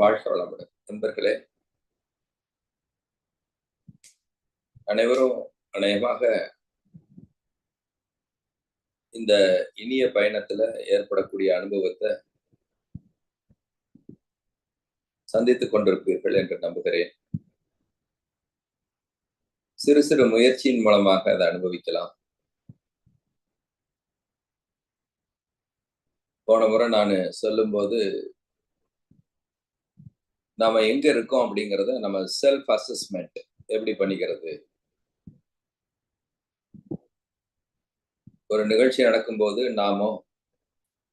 வாழ்க வளமுடன். நண்பர்களே அனைவரும் அநேகமாக இந்த இனிய பயணத்துல ஏற்படக்கூடிய அனுபவத்தை சந்தித்துக் கொண்டிருப்பீர்கள் என்று நம்புகிறேன். சிறு சிறு முயற்சியின் மூலமாக அதை அனுபவிக்கலாம். போன முறை நான் சொல்லும்போது நாம எங்க இருக்கோம் அப்படிங்கறத நம்ம செல்ஃப் அசஸ்மெண்ட் எப்படி பண்ணிக்கிறது? ஒரு நிகழ்ச்சி நடக்கும்போது நாமோ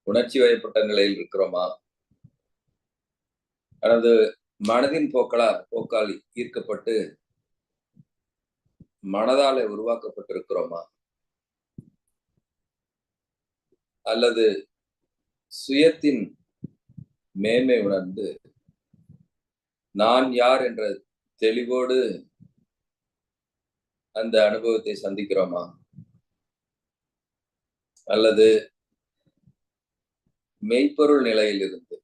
உணர்ச்சி வயப்பட்ட நிலையில் இருக்கிறோமா? அல்லது மனதின் போக்களால் போக்கால் ஈர்க்கப்பட்டு மனதால உருவாக்கப்பட்டிருக்கிறோமா? அல்லது சுயத்தின் மேன்மை உணர்ந்து நான் யார் என்ற தெளிவோடு அந்த அனுபவத்தை சந்திக்கிறோமா? அல்லது மெய்ப்பொருள் நிலையிலிருந்து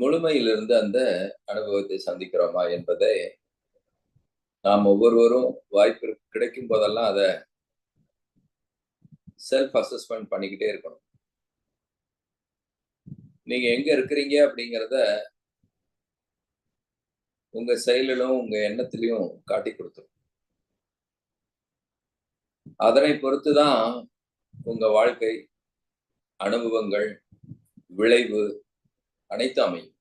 முழுமையிலிருந்து அந்த அனுபவத்தை சந்திக்கிறோமா என்பதை நாம் ஒவ்வொருவரும் வாய்ப்பு கிடைக்கும் போதெல்லாம் அதை செல்ஃப் அசஸ்மெண்ட் பண்ணிக்கிட்டே இருக்கணும். நீங்க எங்க இருக்கிறீங்க அப்படிங்கிறத உங்க செயலிலும் உங்க எண்ணத்திலையும் காட்டி கொடுத்துரும். அதனை பொறுத்துதான் உங்க வாழ்க்கை அனுபவங்கள் விளைவு அனைத்து அமையும்.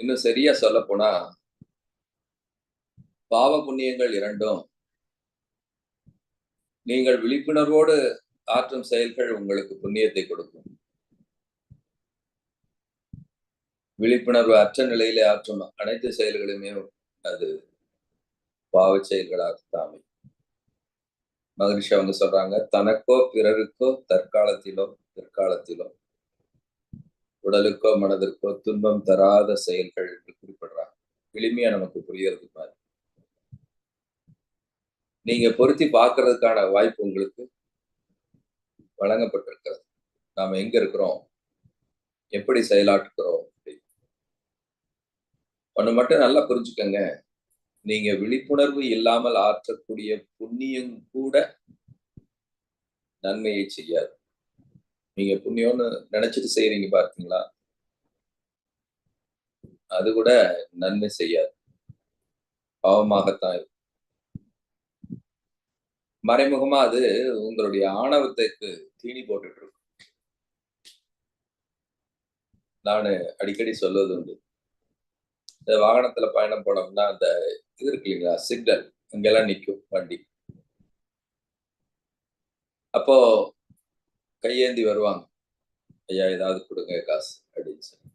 இன்னும் சரியா சொல்ல போனா பாவ புண்ணியங்கள் இரண்டும் நீங்கள் விழிப்புணர்வோடு ஆற்றும் செயல்கள் உங்களுக்கு புண்ணியத்தை கொடுக்கும். விழிப்புணர்வு அற்ற நிலையிலே ஆற்றும் அனைத்து செயல்களுமே அது பாவ செயல்களாகத்தாமே. மகிழ்ச்சி அவங்க சொல்றாங்க தனக்கோ பிறருக்கோ தற்காலத்திலோ பிற்காலத்திலோ உடலுக்கோ மனதிற்கோ துன்பம் தராத செயல்கள் என்று குறிப்பிடுறாங்க. எளிமையா நமக்கு புரியறது மாதிரி நீங்க பொருத்தி பார்க்கறதுக்கான வாய்ப்பு உங்களுக்கு வழங்கப்பட்டிருக்கிறது. நாம எங்க இருக்கிறோம்? எப்படி செயலாற்றுக்கிறோம் ஒண்ணு மட்டும் நல்லா புரிஞ்சுக்கங்க. நீங்க விழிப்புணர்வு இல்லாமல் ஆற்றக்கூடிய புண்ணியம் கூட நன்மையை செய்யாது. நீங்க புண்ணியம்னு நினைச்சிட்டு செய்யறீங்க பார்த்தீங்களா? அது கூட நன்மை செய்யாது. பாவமாகத்தான் இருக்கும் மறைமுகமா அது உங்களுடைய ஆணவத்துக்கு தீனி போட்டுட்டு இருக்கும் நானு அடிக்கடி சொல்வது உண்டு. இந்த வாகனத்துல பயணம் போனோம்னா அந்த இது இருக்கு இல்லைங்களா சிக்னல் அங்கெல்லாம் நிற்கும் வண்டி. அப்போ கையேந்தி வருவாங்க. ஐயா ஏதாவது கொடுங்க காசு அப்படின்னு சொல்லி.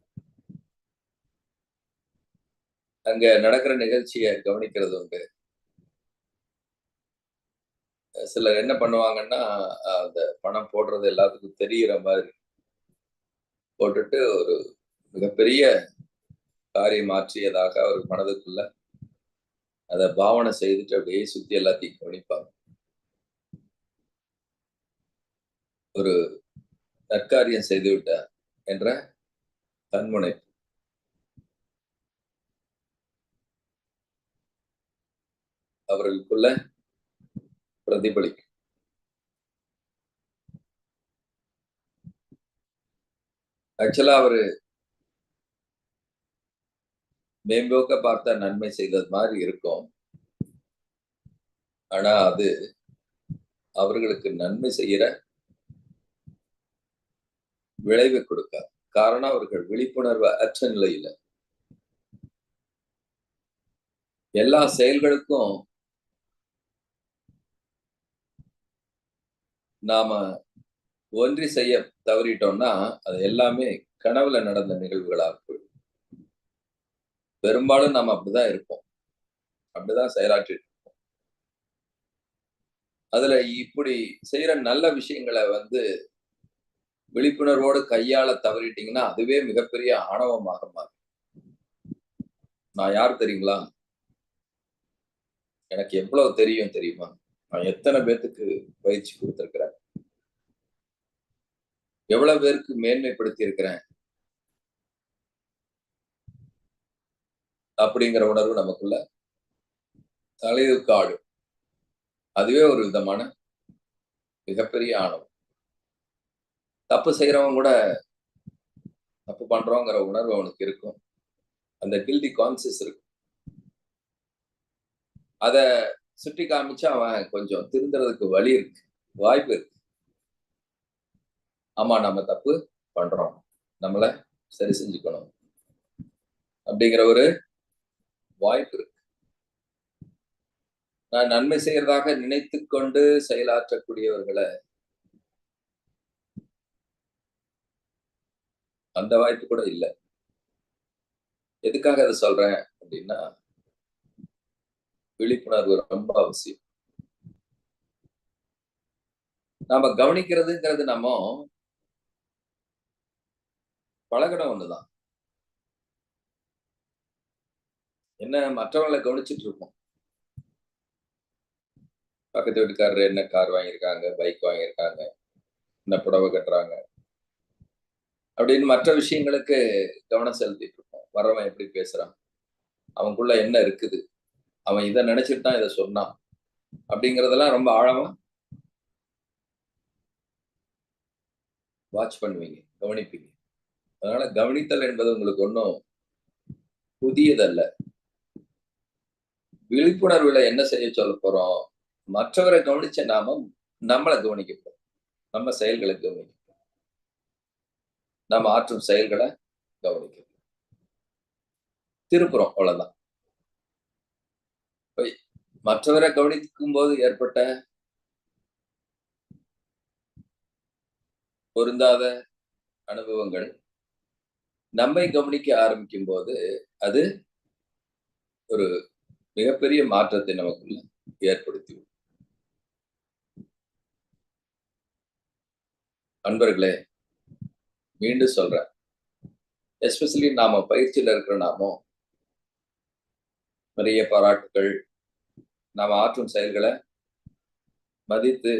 அங்க நடக்கிற நிகழ்ச்சியை கவனிக்கிறது உண்டு. சிலர் என்ன பண்ணுவாங்கன்னா அந்த பணம் போடுறது எல்லாத்துக்கும் தெரிகிற மாதிரி போட்டுட்டு ஒரு மிகப்பெரிய காரியம் மாற்றியதாக அவர் மனதுக்குள்ள அதை பாவனை செய்துட்டு அப்படியே சுத்தி எல்லாத்தையும் கவனிப்பாங்க. ஒரு நற்காரியம் செய்து விட்டார் என்ற தன்முனைப்பு அவர்களுக்குள்ள பிரதிபலிக்கும். ஆக்சுவலா அவரு மேம்போக்க பார்த்தா நன்மை செய்தது மாதிரி இருக்கும். ஆனா அது அவர்களுக்கு நன்மை செய்யற விளைவை கொடுக்காது. காரணம் அவர்கள் விழிப்புணர்வு அற்ற நிலையில. எல்லா செயல்களுக்கும் நாம ஒன்றி செய்ய தவறிட்டோம்னா அது எல்லாமே கனவுல நடந்த நிகழ்வுகளாக பெரும்பாலும் நம்ம அப்படிதான் இருப்போம். அப்படிதான் செயலாற்றிட்டு இருப்போம். அதுல இப்படி செய்யற நல்ல விஷயங்களை வந்து விழிப்புணர்வோடு கையாள தவறிட்டீங்கன்னா அதுவே மிகப்பெரிய ஆணவமாக மாறும். நான் யார் தெரியுங்களா? எனக்கு எவ்வளவு தெரியும் தெரியுமா? நான் எத்தனை பேத்துக்கு பயிற்சி கொடுத்திருக்கிறேன்? எவ்வளவு பேருக்கு மேன்மைப்படுத்தி இருக்கிறேன் அப்படிங்கிற உணர்வு நமக்குள்ள தலையுக்கு ஆடும் அதுவே ஒரு விதமான மிகப்பெரிய ஆணவம். தப்பு செய்யறவங்க கூட தப்பு பண்றோங்கிற உணர்வு அவனுக்கு இருக்கும். அந்த கில்டி கான்சியஸ் இருக்கும். அத சுட்டி காமிச்சு அவன் கொஞ்சம் திருந்துறதுக்கு வழி இருக்கு வாய்ப்பு இருக்கு. ஆமா நம்ம தப்பு பண்றோம். நம்மள சரி செஞ்சுக்கணும். அப்படிங்கிற ஒரு வாய்ப்பு இருக்கு. நான் நன்மை செய்யறதாக நினைத்து கொண்டு செயலாற்றக்கூடியவர்களை அந்த வாய்ப்பு கூட இல்லை. எதுக்காக அதை சொல்றேன் அப்படின்னா விழிப்புணர்வு ரொம்ப அவசியம். நாம கவனிக்கிறதுங்கிறது நம்ம பழகணும் ஒண்ணுதான். என்ன மற்றவங்களை கவனிச்சுட்டு இருப்போம் பக்கத்து வீட்டுக்காரர் என்ன கார் வாங்கியிருக்காங்க பைக் வாங்கியிருக்காங்க என்ன புடவை கட்டுறாங்க அப்படின்னு மற்ற விஷயங்களுக்கு கவனம் செலுத்திட்டு இருப்போம் வர்றவன் எப்படி பேசுறான்? அவனுக்குள்ள என்ன இருக்குது? அவன் இதை நினைச்சிட்டு தான் இதை சொன்னான். அப்படிங்கறதெல்லாம் ரொம்ப ஆழமா வாட்ச் பண்ணுவீங்க கவனிப்பீங்க. அதனால கவனித்தல் என்பது உங்களுக்கு ஒன்றும் புதியதல்ல. விழிப்புணர்வுல என்ன செய்ய சொல்ல போறோம்? மற்றவரை கவனிச்ச நாம நம்மளை கவனிக்க போறோம். நம்ம செயல்களை கவனிக்க நம்ம ஆற்றும் செயல்களை கவனிக்க திருப்புறோம் அவ்வளவுதான். மற்றவரை கவனிக்கும் போது ஏற்பட்ட பொருந்தாத அனுபவங்கள் நம்மை கவனிக்க ஆரம்பிக்கும் போது அது ஒரு மிகப்பெரிய மாற்றத்தை நமக்குள்ள ஏற்படுத்தி அன்பர்களே மீண்டும் சொல்றேன். எஸ்பெஷலி நாம பயிற்சியில இருக்கிற நாமோ நிறைய பாராட்டுகள் நாம் ஆற்றும் செயல்களை மதித்து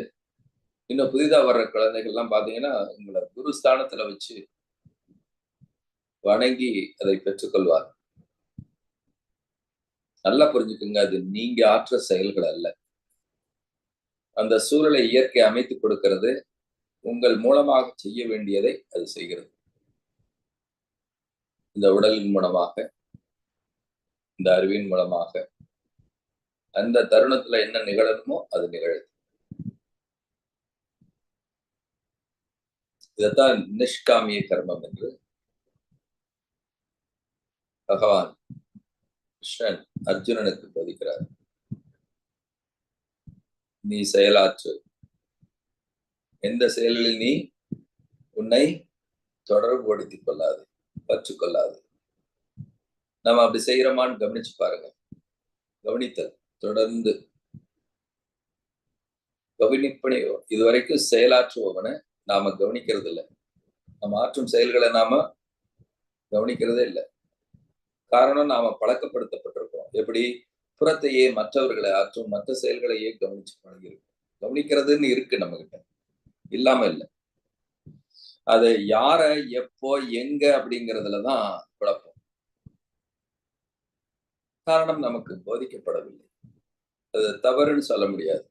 இன்னும் புதிதா வர்ற குழந்தைகள்லாம் பாத்தீங்கன்னா உங்களை குருஸ்தானத்துல வச்சு வணங்கி அதை பெற்றுக்கொள்வார் நல்லா புரிஞ்சுக்குங்க. அது நீங்க ஆற்ற செயல்கள் அல்ல. அந்த சூழலை இயற்கை அமைத்து கொடுக்கிறது. உங்கள் மூலமாக செய்ய வேண்டியதை அது செய்கிறது. இந்த உடலின் மூலமாக இந்த அறிவின் மூலமாக அந்த தருணத்துல என்ன நிகழணுமோ அது நிகழுது. இதத்தான் நிஷ்காமிய கர்மம் என்று பகவான் கிருஷ்ணன் அர்ஜுனனுக்கு போதிக்கிறார். நீ செயலாற்று. எந்த செயலில் நீ உன்னை தொடர்புபடுத்திக் கொள்ளாது பற்று கொள்ளாது. நம்ம அப்படி செய்யறோமான்னு கவனிச்சு பாருங்க. கவனித்தல் தொடர்ந்து. கவனிப்பனை இதுவரைக்கும் செயலாற்றுபவனை நாம கவனிக்கிறது இல்லை நம்ம ஆற்றும் செயல்களை நாம கவனிக்கிறதே இல்லை. காரணம் நாம பழக்கப்படுத்தப்பட்டிருக்கோம் எப்படி? புறத்தையே மற்றவர்களை ஆற்றும் மற்ற செயல்களையே கவனிச்சு பழகிருக்கோம் கவனிக்கிறதுன்னு இருக்கு நம்ம கிட்ட இல்லாம இல்லை. அது யார எப்போ எங்க அப்படிங்கிறதுலதான் குழப்பம். காரணம் நமக்கு போதிக்கப்படவில்லை. அது தவறுன்னு சொல்ல முடியாது.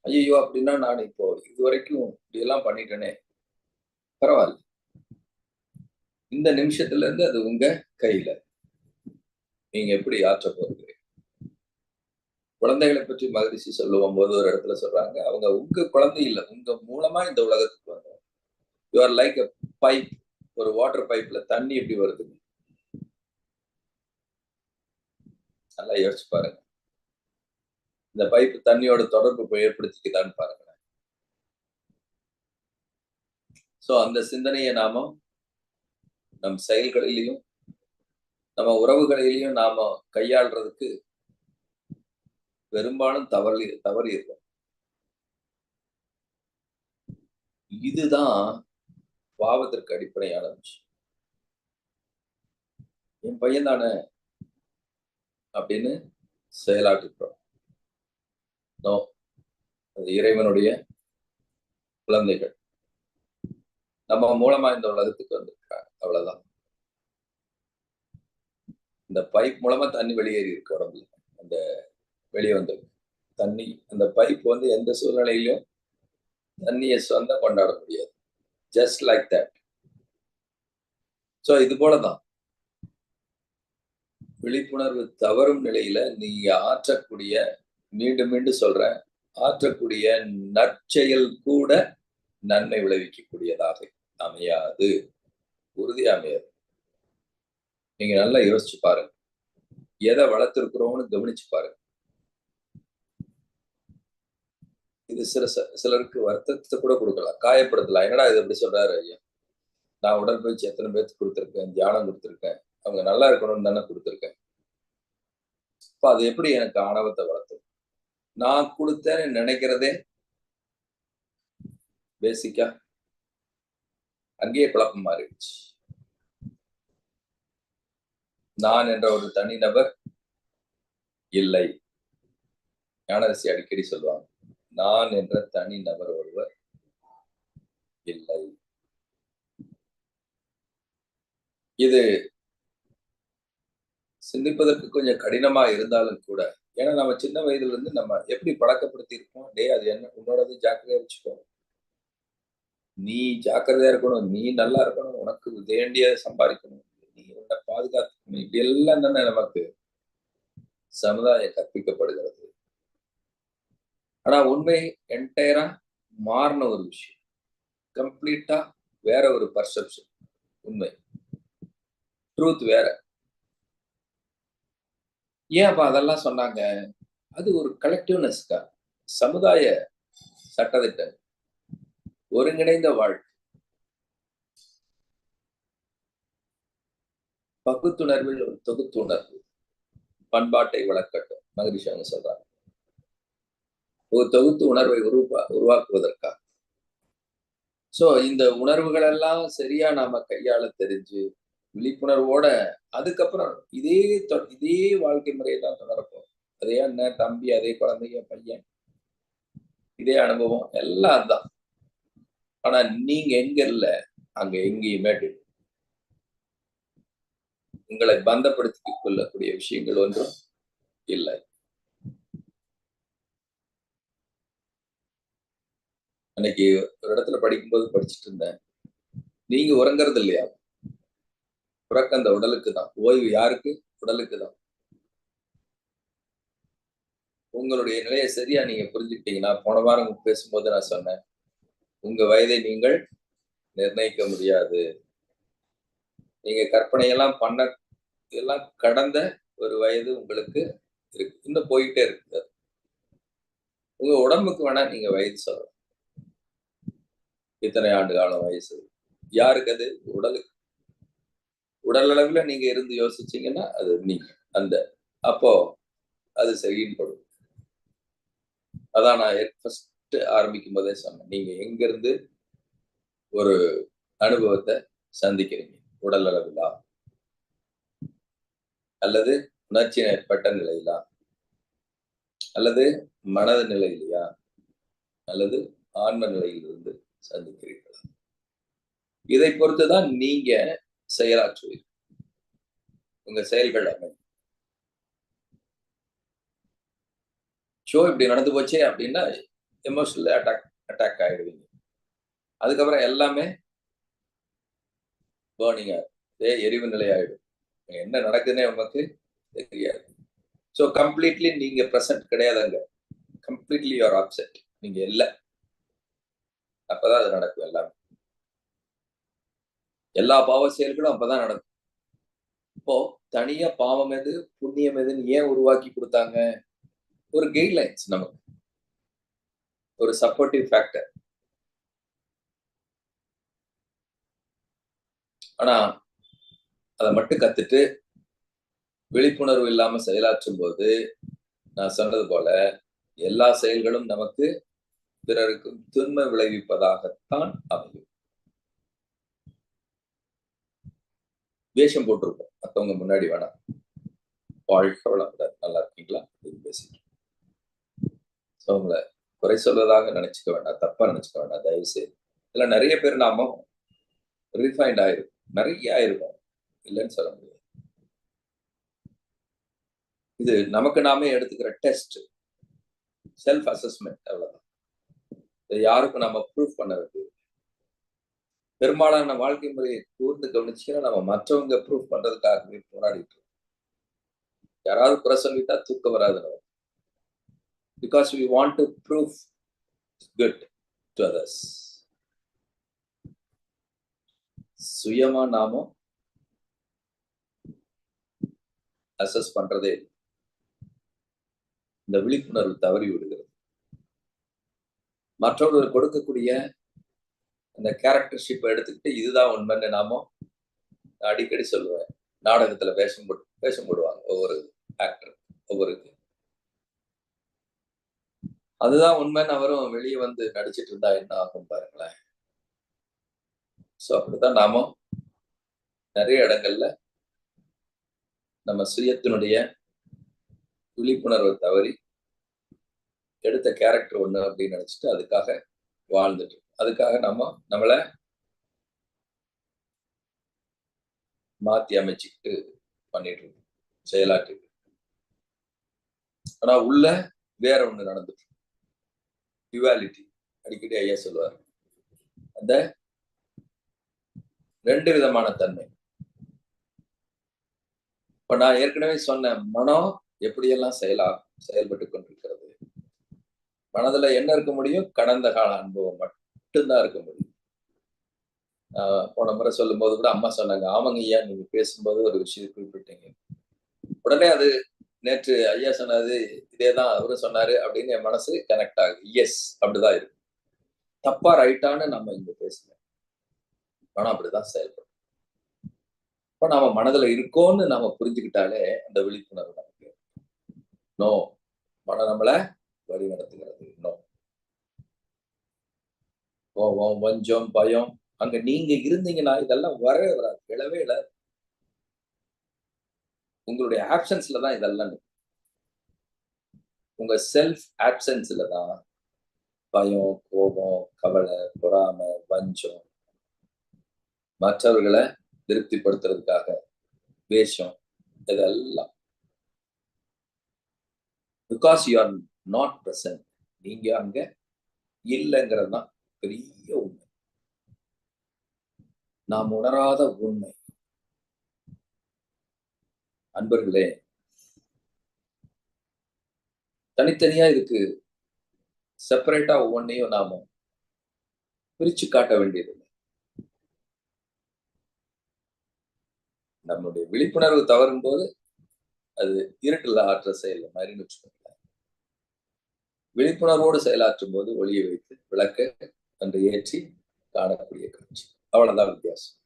ஐயோ அப்படின்னா நான் இப்போ இது வரைக்கும் இப்படியெல்லாம் பண்ணிட்டேனே. பரவாயில்ல. இந்த நிமிஷத்துல இருந்து அது உங்க கையில. நீங்க எப்படி ஆற்ற போகிறீங்க குழந்தைகளை பற்றி மகிழ்ச்சி சொல்லுவோம் போது ஒரு இடத்துல சொல்றாங்க அவங்க உங்க குழந்தை இல்லை உங்க மூலமா இந்த உலகத்துக்கு வந்தோம் you are like a pipe ஒரு வாட்டர் பைப்ல தண்ணி எப்படி வருது? நல்லா யோசிச்சு பாருங்க. இந்த பைப் தண்ணியோட தொடர்பு ஏற்படுத்திக்குதான்னு பாருங்க சோ அந்த சிந்தனையை நாம நம் செயல்களிலையும் நம்ம உறவுகளிலையும் நாம கையாள்றதுக்கு பெரும்பாலும் தவறி தவறி இருக்கும். இதுதான் பாவத்திற்கு அடிப்படையான விஷயம் என் பையன் தானே அப்படின்னு செயலாற்றுகிறோம் நோ அது இறைவனுடைய குழந்தைகள். நம்ம மூலமா இந்த உலகத்துக்கு வந்திருக்காங்க அவ்வளவுதான். இந்த பைப் மூலமா தண்ணி வெளியேறி இருக்கு உடம்புல. அந்த வெளியே வந்திருக்கு தண்ணி அந்த பைப் வந்து எந்த சூழ்நிலையிலும் தண்ணியை சொந்த கொண்டாட முடியாது. ஜஸ்ட் லைக் தட் ஸோ இது போலதான். விழிப்புணர்வு தவறும் நிலையில நீங்க ஆற்றக்கூடிய மீண்டும் மீண்டும் சொல்றேன் ஆற்றக்கூடிய நற்செயல் கூட நன்மை விளைவிக்கக்கூடியதாக அமையாது. உறுதி அமையாது. நீங்க நல்லா யோசிச்சு பாருங்க. எதை வளர்த்துருக்குறோம்னு கவனிச்சு பாருங்க. இது சில சிலருக்கு வருத்தத்தை கூட கொடுக்கலாம். காயப்படுத்தலாம். என்னடா இது எப்படி சொல்றாரு ஐயா? நான் உடற்பயிற்சி எத்தனை பேர்த்து கொடுத்துருக்கேன்? தியானம் கொடுத்துருக்கேன். அவங்க நல்லா இருக்கணும்னு தானே கொடுத்துருக்கேன். இப்போ அது எப்படி எனக்கு ஆணவத்தை வளர்த்தும்? நான் கொடுத்தேன்னு நினைக்கிறதே பேசிக்கா அங்கேயே குழப்பம் மாறிடுச்சு. நான் என்ற ஒரு தனிநபர் இல்லை. ஞானரசி அடிக்கடி சொல்லுவாங்க நான் என்ற தனி நபர் ஒருவர் இல்லை. இது சிந்திப்பதற்கு கொஞ்சம் கடினமா இருந்தாலும் கூட ஏன்னா நம்ம சின்ன வயதுல இருந்து நம்ம எப்படி பழக்கப்படுத்தி இருக்கோம்? டே அது என்ன உன்னோடது ஜாக்கிரதையா வச்சுக்கோ. நீ ஜாக்கிரதையா இருக்கணும் நீ நல்லா இருக்கணும் உனக்கு வேண்டிய சம்பாதிக்கணும். நீ உன்னை பாதுகாத்து இப்படி எல்லாம் தானே நமக்கு சமுதாயம் கற்பிக்கப்படுகிறது? ஆனா உண்மை என்டையரா மாறின ஒரு விஷயம். கம்ப்ளீட்டா வேற ஒரு பர்செப்ஷன் உண்மை. ட்ரூத் வேற. ஏன் அப்ப அதெல்லாம் சொன்னாங்க? அது ஒரு கலெக்டிவ்னஸ்க்கா சமுதாய சட்டத்திட்டங்கள். ஒருங்கிணைந்த வாழ்க்கை. பகுத்துணர்வில் ஒரு தொகுத்துணர்வு. பண்பாட்டை வளர்க்கட்டும். மகரிஷி அவங்க சொல்றாங்க. ஒரு தொகுத்து உணர்வை உருவா உருவாக்குவதற்காக. சோ இந்த உணர்வுகள் எல்லாம் சரியா நாம கையாள தெரிஞ்சு விழிப்புணர்வோட அதுக்கப்புறம் இதே இதே வாழ்க்கை முறையை தான் தொடரப்போம் அதே அண்ணன் தம்பி அதே குழந்தைங்க பையன். இதே அனுபவம் எல்லாம் தான் ஆனா நீங்க எங்க இல்ல அங்க எங்கேயுமே உங்களை பந்தப்படுத்தி கொள்ளக்கூடிய விஷயங்கள் ஒன்றும் இல்லை. அன்னைக்கு ஒரு இடத்துல படிக்கும்போது படிச்சுட்டு இருந்தேன். நீங்க உறங்குறது இல்லையா? உறக்க அந்த உடலுக்கு தான். ஓய்வு யாருக்கு? உடலுக்கு தான். உங்களுடைய நிலையை சரியா நீங்க புரிஞ்சுக்கிட்டீங்கன்னா போன வாரம் பேசும்போது நான் சொன்னேன் உங்க வயதை நீங்கள் நிர்ணயிக்க முடியாது. நீங்க கற்பனையெல்லாம் பண்ண இதெல்லாம் கடந்த ஒரு வயது உங்களுக்கு இருக்கு. இன்னும் போயிட்டே இருக்கு. உங்க உடம்புக்கு வேணா நீங்க வயது சொல்லலாம் இத்தனை ஆண்டு காலம் வயசு. யாருக்கு அது? உடலுக்கு. உடல் அளவுல நீங்க இருந்து யோசிச்சீங்கன்னா அது நீங்க. அந்த அப்போ அது சரின்னு படும். அதான் நான் ஃபர்ஸ்ட் ஆரம்பிக்கும் போதே சொன்னேன். நீங்க எங்க இருந்து ஒரு அனுபவத்தை சந்திக்கிறீங்க? உடல் அளவிலா? அல்லது உணர்ச்சி ஏற்பட்ட நிலையிலா? அல்லது மனது நிலையிலையா? அல்லது ஆன்ம நிலையிலிருந்து சந்திக்கிறீர்களா? இதை பொறுத்துதான் நீங்க செயலாற்றுவீர்கள் உங்க செயல்கள் அமையும். ஷோ இப்படி நடந்து போச்சே அப்படின்னா எமோஷனல் அட்டாக் அட்டாக் ஆயிடுவீங்க. அதுக்கப்புறம் எல்லாமே பேர்னிங் ஆகும் எரிவு நிலை ஆயிடும். என்ன நடக்குதுன்னே உனக்கு தெரியாது. ஸோ கம்ப்ளீட்லி நீங்க ப்ரெசன்ட் கிடையாது அங்க கம்ப்ளீட்லி யுவர் ஆப்செட் நீங்க இல்லை. அப்பதான் அது நடக்கும் எல்லாமே. எல்லா பாவ செயல்களும் அப்பதான் நடக்கும். இப்போ தனியா பாவம் எது புண்ணியம் எதுன்னு ஏன் உருவாக்கி கொடுத்தாங்க? ஒரு கைட்லைன்ஸ் நமக்கு. ஒரு சப்போர்ட்டிவ் ஃபேக்டர் ஆனா அதை மட்டும் கத்துட்டு விழிப்புணர்வு இல்லாம செயலாற்றும் போது நான் சொன்னது போல எல்லா செயல்களும் நமக்கு பிறருக்கு துன்மை விளைவிப்பதாகத்தான் அமையும். வேஷம் போட்டிருப்போம். மற்றவங்க முன்னாடி வேணாம். வாழ்க்கை வளமுடன் நல்லா இருக்கீங்களா? அப்படின்னு பேசிட்டு. உங்களை குறை சொல்வதாக நினைச்சுக்க வேண்டாம். தப்பா நினைச்சுக்க வேண்டாம். தயவு செய்து. இதுல நிறைய பேர் நாம ரீஃபைண்ட் ஆயிருக்கும் நிறைய ஆயிருக்கும். இல்லைன்னு சொல்ல முடியாது. இது நமக்கு நாமே எடுத்துக்கிற டெஸ்ட் செல்ஃப் அசஸ்மெண்ட் அவ்வளவுதான். இதை யாருக்கும் நம்ம ப்ரூவ் பண்ண வேண்டியது பெரும்பாலான வாழ்க்கை முறையை கூர்ந்து கவனிச்சுன்னா நம்ம மற்றவங்க ப்ரூவ் பண்றதுக்காகவே போராடிட்டு யாராவது குறை சொல்லிட்டா தூக்கம் வராது நம்ம because we want to prove good to others சுயமா நாமும் அசஸ் பண்றதே இந்த விழிப்புணர்வு தவறி விடுகிறது. மற்றவர்கள் கொடுக்கக்கூடிய அந்த கேரக்டர்ஷிப்பை எடுத்துக்கிட்டு இதுதான் உண்மைன்னு நாம அடிக்கடி சொல்லுவேன் நாடகத்துல வேஷம் போட்டு வேஷம் போடுவாங்க ஒவ்வொரு ஆக்டர் ஒவ்வொருக்கு அதுதான் உண்மைன்னு அவரும் வெளியே வந்து நடிச்சிட்டு இருந்தா என்ன ஆகும் பாருங்களேன். ஸோ அப்படித்தான் நாம நிறைய இடங்கள்ல நம்ம சுயத்தினுடைய விழிப்புணர்வை தவறி எடுத்த கேரக்டர் ஒண்ணு அப்படின்னு நினைச்சிட்டு அதுக்காக வாழ்ந்துட்டு அதுக்காக நம்ம நம்மளை மாத்தி அமைச்சுக்கிட்டு பண்ணிட்டு இருக்கோம். செயலாற்றிட்டு ஆனா உள்ள வேற ஒண்ணு நடந்துட்டு டிவாலிட்டி அடிக்கடி ஐயா சொல்லுவார். அந்த ரெண்டு விதமான தன்மை. இப்ப நான் ஏற்கனவே சொன்ன மனம் எப்படியெல்லாம் செயலா செயல்பட்டு கொண்டிருக்கிறது? மனதுல என்ன இருக்க முடியும்? கடந்த கால அனுபவம் மட்டும்தான் இருக்க முடியும். போன முறை சொல்லும் போது கூட அம்மா சொன்னாங்க ஆமாங்க ஐயா நீங்க பேசும்போது ஒரு விஷயம் குறிப்பிட்டீங்க. உடனே அது நேற்று ஐயா சொன்னது இதேதான் அவரும் சொன்னாரு அப்படின்னு என் மனசு கனெக்ட் ஆகுது. எஸ் அப்படிதான் இருக்கு. தப்பா ரைட்டான்னு நம்ம இங்க பேசல. மனம் அப்படிதான் செயல்படும் இப்போ நாம மனதுல இருக்கோம்னு நாம புரிஞ்சுக்கிட்டாலே அந்த விழிப்புணர்வு நமக்கு நோ. மனம் நம்மளை வழி நடத்துகிறது. நோ. கோபம் வஞ்சம் பயம் அங்க நீங்க இருந்தீங்கன்னா இதெல்லாம் வரவே வராது. விழவே இல்லை உங்களுடைய ஆப்சன்ஸ்ல தான் இதெல்லாம் உங்க செல்ஃப் ஆப்சன்ஸ்ல தான் பயம் கோபம் கவலை பொறாமை வஞ்சம் மற்றவர்களை திருப்திப்படுத்துறதுக்காக வேஷம் இதெல்லாம். Because you are not present நீங்க அங்க இல்லைங்கிறது தான் பெரிய உண்மை. நாம் உணராத உண்மை. அன்பர்களே தனித்தனியா இதுக்கு செப்பரேட்டா ஒவ்வொன்றையும் நாம பிரிச்சு காட்ட வேண்டியது நம்மளுடைய விழிப்புணர்வு தவறும் போது அது இருட்டில் ஆற்ற செயல் மாதிரி வச்சுக்கோங்களேன். விழிப்புணர்வோடு செயலாற்றும் போது ஒளியை வைத்து விளக்க அன்று ஏற்றி காணக்கூடிய காட்சி. அவ்வளவுதான் வித்தியாசம்.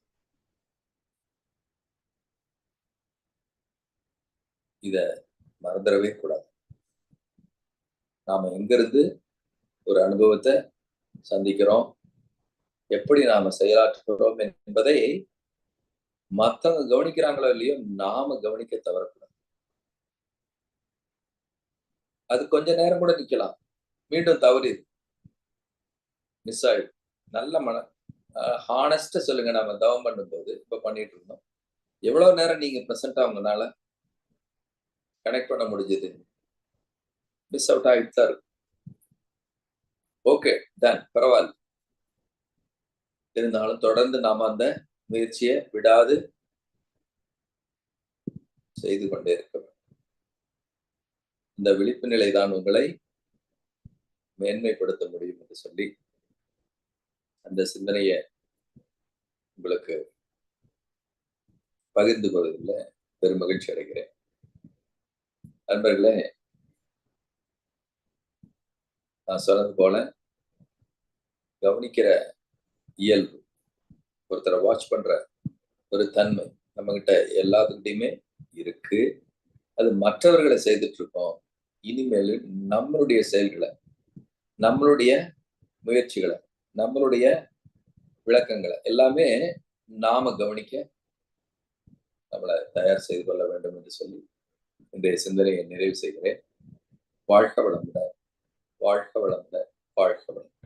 இத மறந்துடவே கூடாது. நாம எங்கிருந்து ஒரு அனுபவத்தை சந்திக்கிறோம்? எப்படி நாம செயலாற்றுகிறோம் என்பதை மத்தவங்க கவனிக்கிறாங்களோ இல்லையோ நாம கவனிக்க தவறக்கூடாது. அது கொஞ்ச நேரம் கூட நிக்கலாம். மீண்டும் தவறிது மிஸ் ஆயிடும் நல்ல மன ஹானஸ்டா சொல்லுங்க. நாம தவம் பண்ணும்போது இப்ப பண்ணிட்டு இருந்தோம். எவ்வளவு நேரம் நீங்க ப்ரெசென்டா உங்களால கனெக்ட் பண்ண முடிஞ்சது? மிஸ் அவுட் ஆகிட்டு தான் இருக்கும் ஓகே டன் பரவாயில்ல. இருந்தாலும் தொடர்ந்து நாம அந்த முயற்சியை விடாது செய்து கொண்டே இருக்க வேண்டும். இந்த விழிப்பு நிலை தான் உங்களை மேன்மைப்படுத்த முடியும் என்று சொல்லி அந்த சிந்தனைய உங்களுக்கு பகிர்ந்து கொள்வதில் பெருமகிழ்ச்சி அடைகிறேன். நண்பர்களே நான் சொன்னது போல கவனிக்கிற இயல்பு ஒருத்தரை வாட்ச் பண்ற ஒரு தன்மை நம்ம கிட்ட எல்லாத்துக்கிட்டையுமே இருக்கு. அது மற்றவர்களை செய்துட்டு இருக்கோம் இனிமேல் நம்மளுடைய செயல்களை நம்மளுடைய முயற்சிகளை நம்மளுடைய விளக்கங்களை எல்லாமே நாம கவனிக்க நம்மளை தயார் செய்து கொள்ள வேண்டும் என்று சொல்லி இன்றைய சிந்தனையை நிறைவு செய்கிறேன். வாழ்க வளமுடன் வாழ்க வளமுடன்.